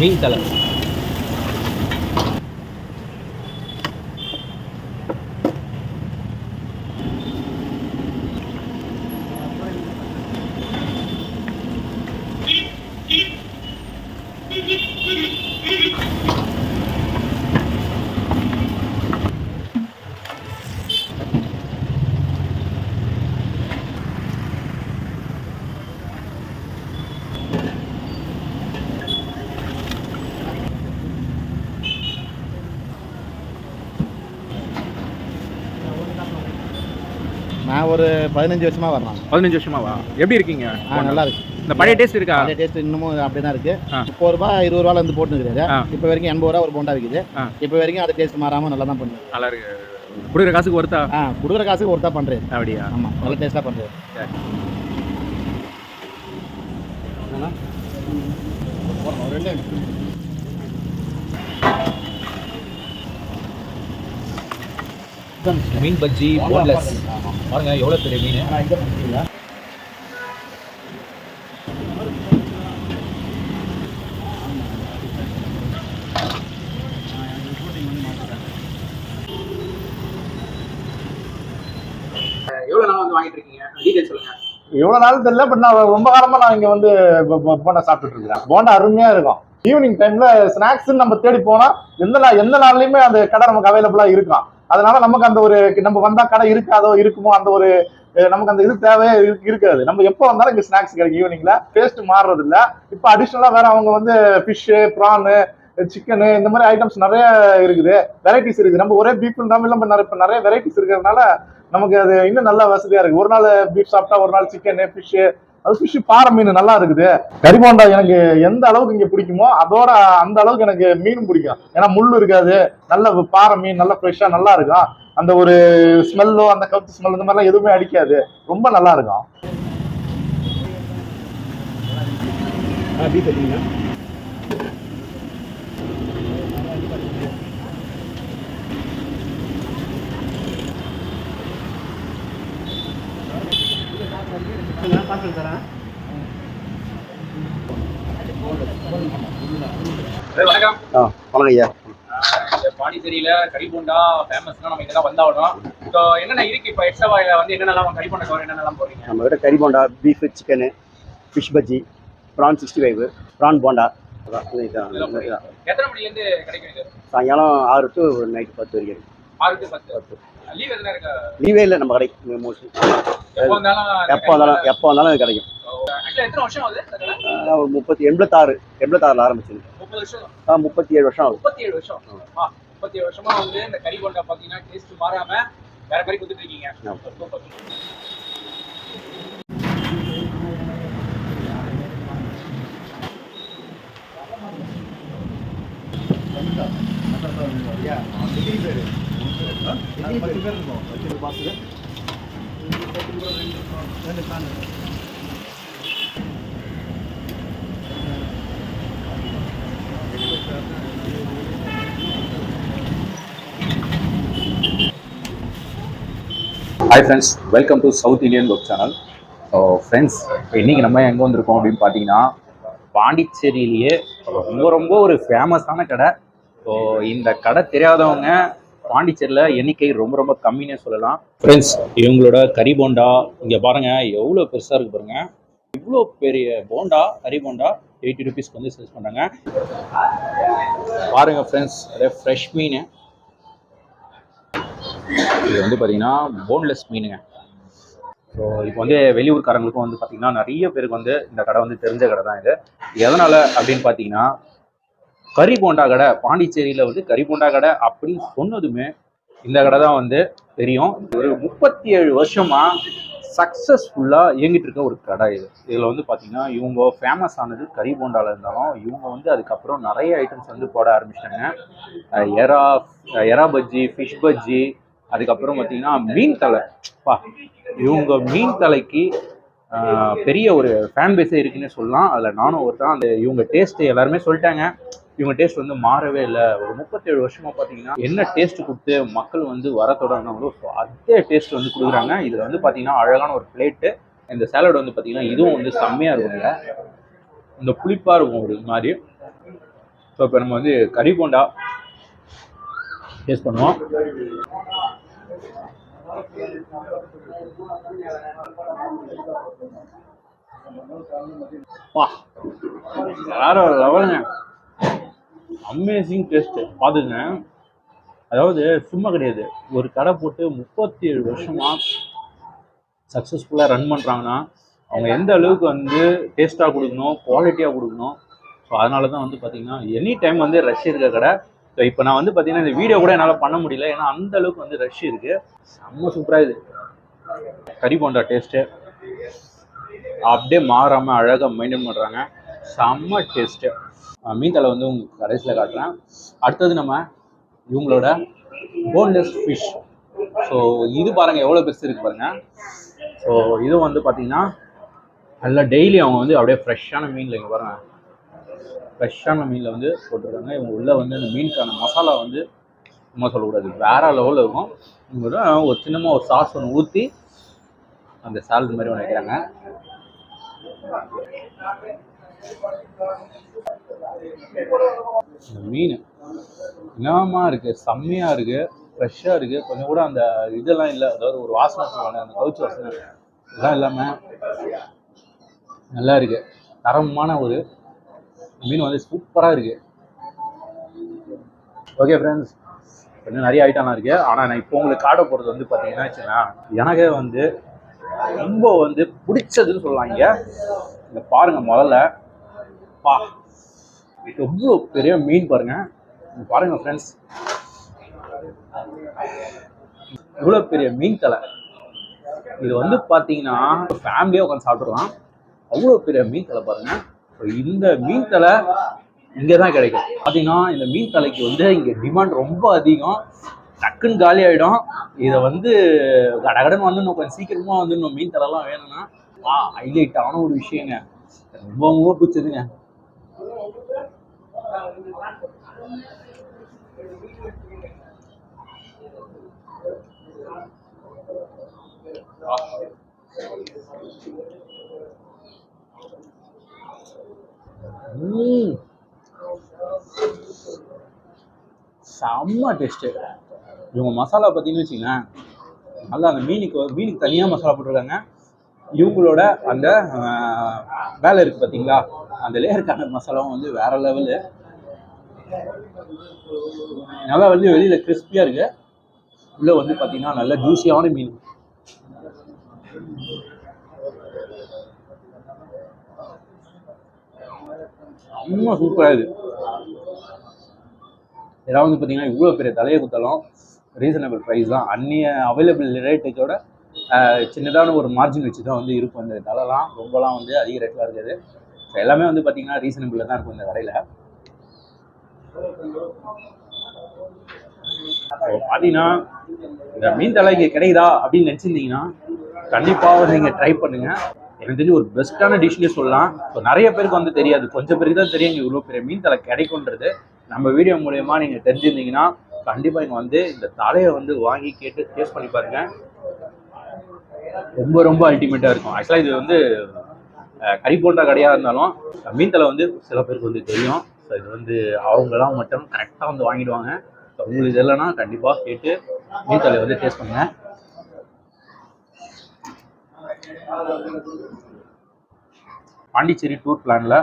மீன் நான் ஒரு பதினஞ்சு வருஷமா வரலாம். பதினஞ்சு வருஷமாவா? எப்படி இருக்கீங்க? ஆ நல்லா இருக்கு. இந்த பழைய டேஸ்ட் இருக்கா? அதே டேஸ்ட் இன்னமும் அப்படியே தான் இருக்கு. முப்பது ரூபா இருபது ரூபால இருந்து போட்டு இருக்கிறாரு. இப்போ வரைக்கும் எண்பது ரூபா ஒரு போண்டா விற்குது. இப்போ வரைக்கும் அது டேஸ்ட் மாறாம நல்லா தான் பண்ணுது. நல்லா இருக்கு. கொடுக்குற காசுக்கு ஒருத்தா ஆ? கொடுக்குற காசுக்கு ஒருத்தா பண்றாரு. அப்படியா? ஆமா நல்ல டேஸ்டா பண்றாரு. மீன் பஜ்ஜி போன்லெஸ் பாருங்க எவ்வளோ பெரிய மீன். எவ்வளோ நாள் வந்து வாங்கிட்டு இருக்கீங்க? டீடைல் சொல்லுங்க. இவ்வளவு நாள் தெரியல பட் நான் ரொம்ப காலமா நான் இங்க வந்து போண்டா சாப்பிட்டுட்டு இருக்கிறேன். போண்டா அருமையா இருக்கும். ஈவினிங் டைம்ல ஸ்நாக்ஸ் நம்ம தேடி போனா எந்த நாள் எந்த நாள்லயுமே அந்த கடை நமக்கு அவைலபிளா இருக்கும் அதனால நமக்கு அந்த ஒரு நம்ம வந்தா கடை இருக்காதோ இருக்குமோ அந்த ஒரு நமக்கு அந்த இது தேவையே இருக்காது. நம்ம எப்போ வந்தாலும் இங்க ஸ்நாக்ஸ் கிடைக்கும். ஈவினிங்ல டேஸ்ட் மாறுறது இல்ல இப்போ அடிஷ்னலாக வேற அவங்க வந்து ஃபிஷ்ஷு ப்ரானு சிக்கனு இந்த மாதிரி ஐட்டம்ஸ் நிறைய இருக்குது. வெரைட்டிஸ் இருக்குது. நம்ம ஒரே பீஃப் இல்லாமல் நம்ம நிறைய இப்ப நிறைய வெரைட்டிஸ் இருக்கிறதுனால நமக்கு அது இன்னும் நல்லா வசதியா இருக்கு. ஒரு நாள் பீஃப் சாப்பிட்டா ஒரு நாள் சிக்கனு ஃபிஷ்ஷு அது ஃபிஷ் பாறை மீன் நல்லா இருக்குது. கறிபோண்டா எனக்கு எந்த அளவுக்கு இங்கே பிடிக்குமோ அதோட அந்த அளவுக்கு எனக்கு மீன் பிடிக்கும். ஏன்னா முள் இருக்காது நல்ல பாறை மீன் நல்லா ஃப்ரெஷ்ஷாக நல்லா இருக்கும். அந்த ஒரு ஸ்மெல்லோ அந்த கவுத்து ஸ்மெல் இந்த மாதிரிலாம் எதுவுமே அடிக்காது. ரொம்ப நல்லா இருக்கும். வணக்கம் ஐயா பாண்டிச்சேரியில கறி போண்டா ஃபேமஸ்னா நம்ம இதெல்லாம் வந்தாகணும். இப்போ என்னென்ன இருக்கு இப்போ எக்ஸ்ட்ரா வந்து என்னென்னலாம் கறி போண்டா கவர் என்னென்னலாம் போடுறீங்க? நம்ம கிட்ட கறி bonda beef chicken fish bajji prawn sixty five prawn bonda. எத்தனை மணிலேருந்து கிடைக்கும் சாயங்காலம் ஆறு டு நைட்டு பத்து வரைக்கும் ஆறு டு பத்து. லீவ் இல்லை நம்ம கடை மோஸ்ட்லி எப்போ வந்தாலும் எப்போ வந்தாலும் அது கிடைக்கும். ஒரு முப்பத்தி எண்பத்தாறு எண்பத்தாறில் ஆரம்பிச்சது முப்பது வருஷம். ஆஹ் முப்பத்தி ஏழு வருஷம் ஆகுது. முப்பத்தி ஏழு வருஷம். ஆ. முப்பத்தி ஏழு வருஷமா வந்து இந்த கறி போண்டா பார்த்தீங்கன்னா டேஸ்ட் மாறாம வேற மாதிரி கொடுத்துட்டு இருக்கீங்க. ஆமா. Super. Hi friends welcome to South Indian web channel so friends இன்னைக்கு நம்ம எங்கே வந்திருக்கோம் அப்படின்னு பார்த்தீங்கன்னா பாண்டிச்சேரியிலேயே. ரொம்ப ரொம்ப ஒரு ஃபேமஸான கடை. ஸோ இந்த கடை தெரியாதவங்க பாண்டிச்சேரியில் எண்ணிக்கை ரொம்ப ரொம்ப கம்மினே சொல்லலாம். ஃப்ரெண்ட்ஸ் இவங்களோட கறி போண்டா இங்கே பாருங்கள் எவ்வளோ பெருசாக இருக்குது பாருங்கள் இவ்வளோ பெரிய போண்டா கறி போண்டா எயிட்டி ருபீஸ்க்கு வந்து சேல்ஸ் பண்ணுறாங்க பாருங்கள் ஃப்ரெண்ட்ஸ் ஃப்ரெஷ் மீன். இது வந்து பார்த்தீங்கன்னா போன்லெஸ் மீனுங்க. ஸோ இப்போ வந்து வெளியூர்காரங்களுக்கும் வந்து பார்த்தீங்கன்னா நிறைய பேருக்கு வந்து இந்த கடை வந்து தெரிஞ்ச கடை தான் இது. எதனால் அப்படின்னு பார்த்தீங்கன்னா கறி போண்டா கடை பாண்டிச்சேரியில் வந்து கறி போண்டா கடை அப்படின்னு சொன்னதுமே இந்த கடை தான் வந்து தெரியும். ஒரு முப்பத்தி ஏழு வருஷமாக சக்ஸஸ்ஃபுல்லாக இயங்கிட்டு இருக்க ஒரு கடை இது. இதில் வந்து பார்த்தீங்கன்னா இவங்க ஃபேமஸ் ஆனது கறி போண்டாவில் இருந்தாலும் இவங்க வந்து அதுக்கப்புறம் நிறைய ஐட்டம்ஸ் வந்து போட ஆரம்பிச்சிட்டாங்க. எறா எறா பஜ்ஜி ஃபிஷ் பஜ்ஜி அதுக்கப்புறம் பார்த்தீங்கன்னா மீன் தலை பா இவங்க மீன் தலைக்கு பெரிய ஒரு ஃபேன் பேஸே இருக்குன்னு சொல்லலாம். அதில் நானும் ஒருத்தான் அந்த இவங்க டேஸ்ட் எல்லாருமே சொல்லிட்டாங்க. இவங்க டேஸ்ட் வந்து மாறவே இல்லை. ஒரு முப்பத்தேழு வருஷமா பார்த்தீங்கன்னா என்ன டேஸ்ட் கொடுத்து மக்கள் வந்து வர தொடங்கினாங்களோ ஸோ அதே டேஸ்ட் வந்து கொடுக்குறாங்க. இதில் வந்து பார்த்தீங்கன்னா அழகான ஒரு பிளேட்டு இந்த சேலட் வந்து பார்த்தீங்கன்னா இதுவும் வந்து செம்மையாக இருக்குங்க இந்த புளிப்பாக இருக்கும் ஒரு மாதிரி. ஸோ இப்போ நம்ம வந்து கறி போண்டா. டேஸ்ட் பண்ணுவோம். வா. வேற லெவலுங்க அமேசிங் டேஸ்ட்டு பார்த்துங்க. அதாவது சும்மா கிடையாது. ஒரு கடை போட்டு முப்பத்தி ஏழு வருஷமா சக்ஸஸ்ஃபுல்லாக ரன் பண்ணுறாங்கன்னா அவங்க எந்த அளவுக்கு வந்து டேஸ்ட்டாக கொடுக்கணும் குவாலிட்டியாக கொடுக்கணும் ஸோ அதனால தான் வந்து பார்த்தீங்கன்னா எனி டைம் வந்து ரஷ் இருக்கிற கடை ஸோ இப்போ நான் வந்து பார்த்தீங்கன்னா இந்த வீடியோ கூட என்னால் பண்ண முடியல. ஏன்னா அந்த அளவுக்கு வந்து ரஷ் இருக்குது செம்ம சூப்பராக இது. கறி போண்டா டேஸ்ட்டு அப்படியே மாறாமல் அழகாக மெயின்டைன் பண்ணுறாங்க செம்ம டேஸ்ட்டு மீன் தலை வந்து உங்களுக்கு கடைசியில் காட்டுறேன். அடுத்தது நம்ம இவங்களோட போன்லெஸ் ஃபிஷ் ஸோ இது பாருங்கள் எவ்வளோ பெருசு இருக்குது பாருங்கள் ஸோ இது வந்து பார்த்தீங்கன்னா நல்லா டெய்லி அவங்க வந்து அப்படியே ஃப்ரெஷ்ஷான மீனில் இங்கே பாருங்கள் ஃப்ரெஷ்ஷான மீனில் வந்து போட்டிருக்காங்க இவங்க உள்ளே வந்து அந்த மீனுக்கான மசாலா வந்து சும்மா சொல்லக்கூடாது. வேற லெவலில் இருக்கும். இவங்க ஒரு சின்னமாக ஒரு சாஸ் ஒன்று ஊற்றி அந்த சாலட் மாதிரி ஒன்று வைக்கிறாங்க. மீன் என்னமா இருக்கு? செம்மையா இருக்கு. ஃப்ரெஷ்ஷாக இருக்கு. கொஞ்சம் கூட அந்த இதெல்லாம் இல்லை. அதாவது ஒரு வாசனை சொல்லுவாங்க. அந்த கவுச்சு வாசனை. இதெல்லாம் இல்லாமல் நல்லா இருக்கு. தரமான ஒரு மீன் வந்து சூப்பராக இருக்கு. ஓகே ஃப்ரெண்ட்ஸ் இன்னும் நிறைய ஐட்டம்லாம் இருக்கு. ஆனால் நான் இப்போ உங்களுக்கு காட்ட போகிறது வந்து பார்த்தீங்கன்னா வச்சுக்கோங்களேன், எனக்கே வந்து ரொம்ப வந்து பிடிச்சதுன்னு சொல்லலாம் இங்கே. பாருங்கள் முதல்ல. பா. எவ்வளோ பெரிய மீன் பாருங்கள் பாருங்கள் ஃப்ரெண்ட்ஸ் இவ்வளோ பெரிய மீன் தலை இது வந்து பார்த்தீங்கன்னா ஃபேமிலியாக உட்காந்து சாப்பிட்றலாம் அவ்வளோ பெரிய மீன் தலை பாருங்கள் இந்த மீன் தலை இங்கே தான் கிடைக்கும். பார்த்தீங்கன்னா இந்த மீன் தலைக்கு வந்து இங்கே டிமாண்ட் ரொம்ப அதிகம். டக்குன்னு காலி ஆகிடும் இதை வந்து கடகடன் வந்து இன்னும் கொஞ்சம் சீக்கிரமாக வந்து இன்னும் மீன் தலைலாம் வேணும்னா. வா ஹைலைட் ஆன ஒரு விஷயங்க. ரொம்ப ரொம்ப பிடிச்சதுங்க. ம். செம்ம டேஸ்ட்டு இவங்க மசாலா பார்த்தீங்கன்னு வச்சுங்களேன் நல்லா அந்த மீனுக்கு மீனுக்கு தனியாக மசாலா போட்டிருக்காங்க. இவங்களோட அந்த வேலை இருக்குது பார்த்தீங்களா? அந்த லேயருக்கான மசாலாவும் வந்து வேற லெவலு நல்லா வந்து வெளியில் கிறிஸ்பியாக இருக்கு. உள்ளே வந்து பார்த்தீங்கன்னா நல்ல ஜூஸியான மீன். ரொம்ப சூப்பராக இருக்குது ஏதாவது வந்து பார்த்தீங்கன்னா இவ்வளோ பெரிய தலையை குத்தலும் ரீசனபிள் ப்ரைஸ் தான். அந்நிய அவைலபிள் ரேட்டுக்கோட சின்னதான ஒரு மார்ஜின் வச்சு தான் வந்து இருக்கும் இந்த தலைலாம் ரொம்பலாம் வந்து அதிக ரேட்டில் இருக்காது. ஸோ எல்லாமே வந்து பார்த்தீங்கன்னா ரீசனபிளில் தான் இருக்கும் இந்த கடையில் ஸோ பார்த்தீங்கன்னா இந்த மீன் தலை இங்கே கிடைக்குதா அப்படின்னு நினச்சிருந்தீங்கன்னா கண்டிப்பாக நீங்கள் ட்ரை பண்ணுங்கள் எனக்கு தெரிஞ்சு ஒரு பெஸ்ட்டான டிஷ்னே சொல்லலாம். ஸோ நிறைய பேருக்கு வந்து தெரியாது. கொஞ்சம் பேருக்கு தான் தெரியும். இங்கே இவ்வளோ பெரிய மீன் தலை கிடைக்குன்றது நம்ம வீடியோ மூலயமா நீங்கள் தெரிஞ்சிருந்தீங்கன்னா கண்டிப்பாக இங்கே வந்து இந்த தலையை வந்து வாங்கி கேட்டு டேஸ்ட் பண்ணி பாருங்கள் ரொம்ப ரொம்ப அல்டிமேட்டாக இருக்கும். ஆக்சுவலாக இது வந்து கறி போன்ற கடையாக இருந்தாலும் மீன் தலை வந்து சில பேருக்கு வந்து தெரியும். ஸோ இது வந்து அவங்களாம் மட்டும் கரெக்டாக வந்து வாங்கிடுவாங்க. ஸோ உங்களுக்கு இல்லைன்னா கண்டிப்பாக கேட்டு மீன் தலையை வந்து டேஸ்ட் பண்ணுங்கள் பாண்டிச்சேரி டூர் பிளானில்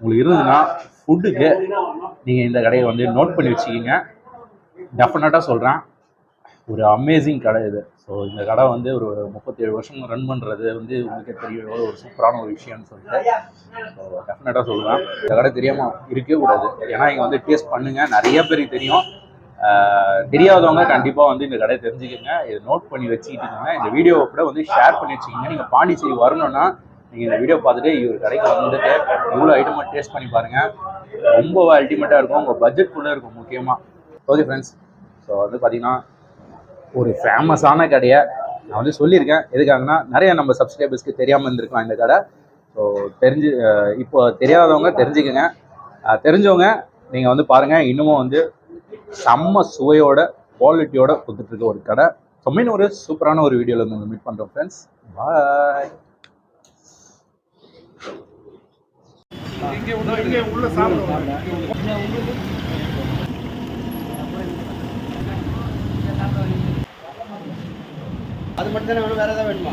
உங்களுக்கு இருந்ததுன்னா ஃபுட்டுக்கு நீங்கள் இந்த கடையை வந்து நோட் பண்ணி வச்சுக்கிங்க. டெஃபினட்டாக சொல்கிறேன் ஒரு அமேசிங் கடை இது. ஸோ இந்த கடை வந்து ஒரு முப்பத்தேழு வருஷம் ரன் பண்ணுறது வந்து உங்களுக்கே தெரியும். எவ்வளோ ஒரு சூப்பரான ஒரு விஷயம்னு சொல்லிட்டு. ஸோ டெஃபினட்டாக சொல்லுவேன் இந்த கடை தெரியாமல் இருக்கவே கூடாது. ஏன்னா இங்கே வந்து டேஸ்ட் பண்ணுங்கள் நிறைய பேருக்கு தெரியும். தெரியாதவங்க கண்டிப்பாக வந்து இந்த கடையை தெரிஞ்சுக்கோங்க. இதை நோட் பண்ணி வச்சுக்கிட்டுங்க. இந்த வீடியோவை கூட வந்து ஷேர் பண்ணி வச்சுக்கோங்க. நீங்கள் பாண்டிச்சேரி வரணும்னா நீங்கள் இந்த வீடியோ பார்த்துட்டு இவர் கடைக்கு வந்துட்டு இவ்வளோ ஐட்டமாக டேஸ்ட் பண்ணி பாருங்கள் ரொம்ப அல்டிமேட்டாக இருக்கும். உங்கள் பட்ஜெட்குள்ளே இருக்கும் முக்கியமாக ஓகே ஃப்ரெண்ட்ஸ் ஸோ வந்து பார்த்தீங்கன்னா ஒரு ஃபேமஸான கடையை நான் வந்து சொல்லியிருக்கேன். எதுக்காகனா நிறைய நம்ம சப்ஸ்கிரைபர்ஸ்க்கு தெரியாமல் இருந்திருக்கலாம் இந்த கடை. ஸோ தெரிஞ்சு இப்போ தெரியாதவங்க தெரிஞ்சுக்கோங்க. தெரிஞ்சவங்க நீங்கள் வந்து பாருங்கள் இன்னமும் வந்து செம்ம சுவையோட குவாலிட்டியோட கொடுத்துட்ருக்க ஒரு கடை. மீன் ஒரு சூப்பரான ஒரு வீடியோவில் வந்து மீட் பண்ணுறோம் ஃப்ரெண்ட்ஸ் பாய் இங்கே உள்ள சாப்பிடுவாங்க அது மட்டும் தானே வேணும் வேறு ஏதாவது வேணுமா?